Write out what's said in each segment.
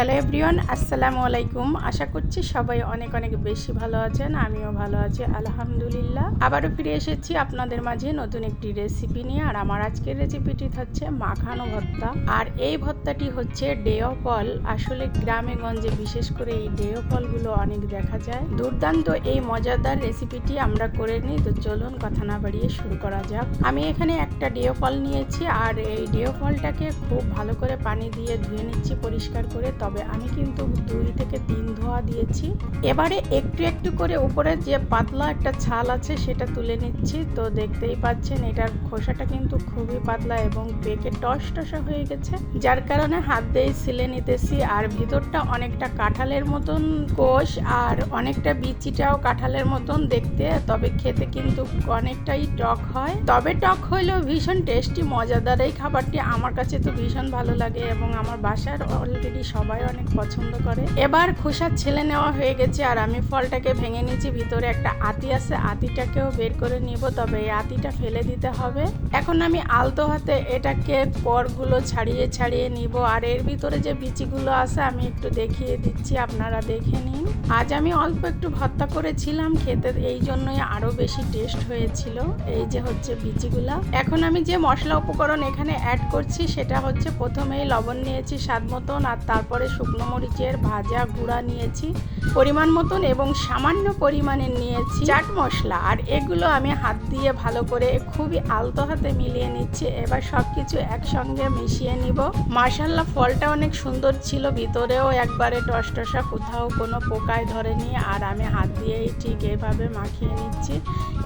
Hello everyone, আসসালামু আলাইকুম। আশা করছি সবাই অনেক অনেক বেশি ভালো আছেন, আমিও ভালো আছি, আলহামদুলিল্লাহ। আবারও ফিরে এসেছি আপনাদের মাঝে নতুন একটি রেসিপি নিয়ে, আর আমার আজকের রেসিপিটি হচ্ছে মাখানো ভর্তা। আর এই ভর্তাটি হচ্ছে ডেও ফল আসলে গ্রামে গঞ্জে বিশেষ করে এই ডেও ফলগুলো অনেক দেখা যায়। দুর্দান্ত এই মজাদার রেসিপিটি আমরা করে নিই, তো চলুন কথা না বাড়িয়ে শুরু করা যাক। আমি এখানে একটা ডেও ফল নিয়েছি, আর এই ডেও ফলটাকে খুব ভালো করে পানি দিয়ে ধুয়ে নিচ্ছি পরিষ্কার করে, তবে আমি কিন্তু দুই থেকে তিন ধোয়া দিয়েছি। এবারে একটু একটু করে উপরে যে পাতলা একটা ছাল আছে সেটা তুলে নিচ্ছি। তো দেখতেই পাচ্ছেন, এটার খোসাটা কিন্তু খুবই পাতলা এবং পেকে টস টসা হয়ে গেছে। যার কারণে হাত দিয়ে ছিলে নিতেছি। আর ভিতরটা অনেকটা কাঁঠালের মতন কোষ আর অনেকটা বিচিটাও কাঁঠালের মতন দেখতে। তবে খেতে কিন্তু অনেকটাই টক হয়। তবে টক হইলেও ভীষণ টেস্টি, মজাদার। এই খাবারটি আমার কাছে তো ভীষণ ভালো লাগে এবং আমার বাসার অলরেডি সবাই অনেক পছন্দ করে। এবার খোসার ছেলে নেওয়া হয়ে গেছে আর আমি ফলটাকে ভেঙে নিয়েছি, ভিতরে একটা আতি আছে, আতিটাকেও বের করে নিব, তবে এই আতিটা ফেলে দিতে হবে। এখন আমি আলতো হাতে এটাকে পরগুলো ছাড়িয়ে ছাড়িয়ে নিব, আর এর ভিতরে যে বিচিগুলো আছে আমি একটু দেখিয়ে দিচ্ছি, আপনারা দেখে নিন। আজ আমি অল্প একটু ভর্তা করেছিলাম, খেতে এই জন্যই আরও বেশি টেস্ট হয়েছিল, এই যে হচ্ছে বিচিগুলা। এখন আমি যে মশলা উপকরণ এখানে অ্যাড করছি, সেটা হচ্ছে প্রথমেই লবণ নিয়েছি স্বাদ মতন, আর তারপরে শুকনো মরিচের ভাজা গুঁড়া নিয়েছি, পরিমাণ মতন এবং সামান্য পরিমাণে নিয়েছি চাট মশলা। আর এগুলো আমি হাত দিয়ে ভালো করে খুবই আলতো হাতে মিলিয়ে নিচ্ছি। এবার সব কিছু একসঙ্গে মিশিয়ে নিব। মার্শাল্লাহ ফলটা অনেক সুন্দর ছিল। ভিতরেও একবারে টসটসা, কোথাও কোনো পোকায় ধরেনি। আর আমি হাত দিয়েই ঠিক এইভাবে মাখিয়ে নিচ্ছি।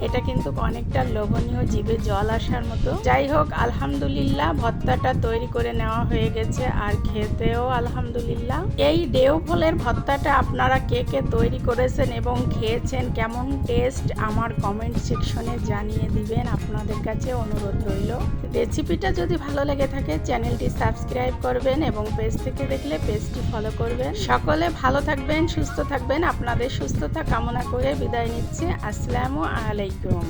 এটা কিন্তু অনেকটা লোভনীয় জিভে জল আসার মতো। যাই হোক, আলহামদুলিল্লাহ ভত্তাটা তৈরি করে নেওয়া হয়ে গেছে। আর খেতেও আলহামদুলিল্লাহ। এই ডেউ ফলের ভর্তাটা আপনারা কে কে তৈরি করেছেন এবং খেয়েছেন, কেমন টেস্ট আমার কমেন্ট সেকশনে জানিয়ে দিবেন। আপনাদের কাছে অনুরোধ রইল। রেসিপিটা যদি ভালো লেগে থাকে চ্যানেলটি সাবস্ক্রাইব করবেন এবং পেজ থেকে দেখলে পেজটি ফলো করবেন। সকলে ভালো থাকবেন, সুস্থ থাকবেন। আপনাদের সুস্থতা কামনা করে বিদায় নিচ্ছে। আসসালামু আলাইকুম।